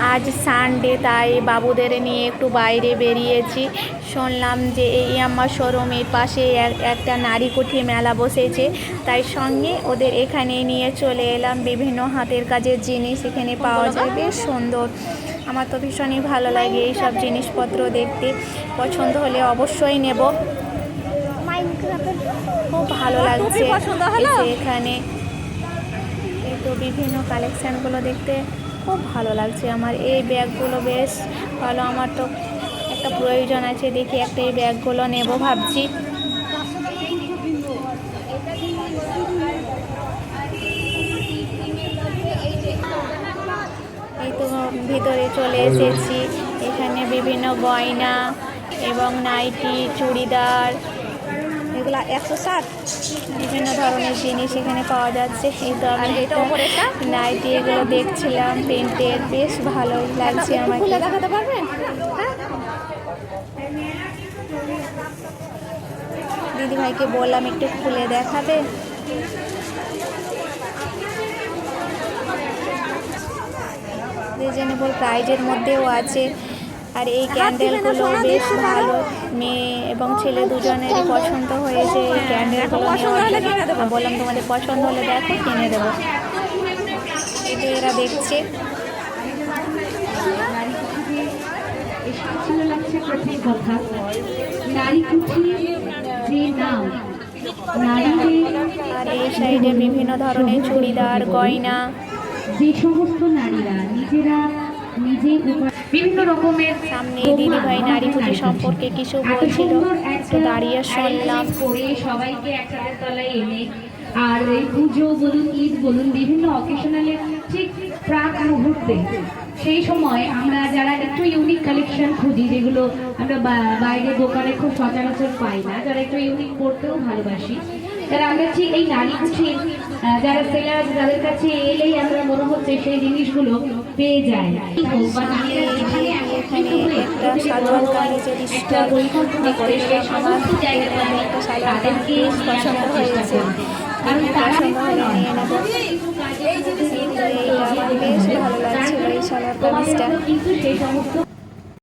আজ সানডে তাই বাবুদের নিয়ে একটু বাইরে বেরিয়েছি। শুনলাম যে এই আমার শোরুমের পাশে এক- একটা নারীকুঠি মেলা বসেছে। তাই সঙ্গে ওদের এখানে নিয়ে চলে এলাম। বিভিন্ন হাতের কাজের জিনিস এখানে পাওয়া যায়। বেশ সুন্দর। আমার তো ভীষণই ভালো লাগে এই সব জিনিসপত্র দেখতে। পছন্দ হলে অবশ্যই নেব। খুব ভালো লাগছে? এখানে। এই তো বিভিন্ন কালেকশানগুলো দেখতে। খুব ভালো লাগছে আমার। এই ব্যাগগুলো বেশ ভালো। আমার তো একটা প্রয়োজন আছে, দেখি একটা এই ব্যাগগুলো নেব ভাবছি। এই তো ভিতরে চলে এসেছি। এখানে বিভিন্ন গয়না এবং নাইটি, চুড়িদার এগুলো একশো ষাট। বিভিন্ন ধরনের জিনিস এখানে পাওয়া যাচ্ছে। এই তো আমি এটা নাইটি এগুলো দেখছিলাম পেন্টের বেশ ভালো লাগছে আমাকে। দেখাতে পারবেন দিদি ভাইকে বললাম একটু খুলে দেখাবে? রিজনেবল প্রাইজের মধ্যেও আছে। আর এই ক্যান্ডেলগুলো বেশ ভালো। মেয়ে এবং ছেলে দুজনেরই পছন্দ হয়েছে এই ক্যান্ডেলগুলো পছন্দ হলে কিনে বললাম তোমাদের পছন্দ হলে দেখো কিনে দেবো। এই এরা দেখছে। ভালো লাগছে প্রথম কথা নারী যে নাম আর এই সাইডে বিভিন্ন ধরনের চুড়িদার গয়না। যে সমস্ত নারীরা নিজেরা বিভিন্ন রকমের সামনে দিদি ভাই নারী পুঁজি সম্পর্কে কিছু বলছিল। একটু দাঁড়িয়ে শুনলাম। করে সবাইকে একসাথে তলায় এনে আর এই পুজো বলুন ঈদ বলুন বিভিন্ন অকেশনালে ঠিক প্রাক মুহূর্তে সেই সময় আমরা যারা একটু ইউনিক কালেকশন খুঁজি যেগুলো আমরা বাইরে দোকানে খুব সচরাচর পাই না যারা একটু ইউনিক পড়তেও ভালোবাসি যারা আমরা ঠিক এই নারী আহ, যারা সেলার যাদের কাছে এলেই আমরা মনে হচ্ছে সেই জিনিসগুলো পেয়ে যায় হয়ে কারণ তারা এই এইটা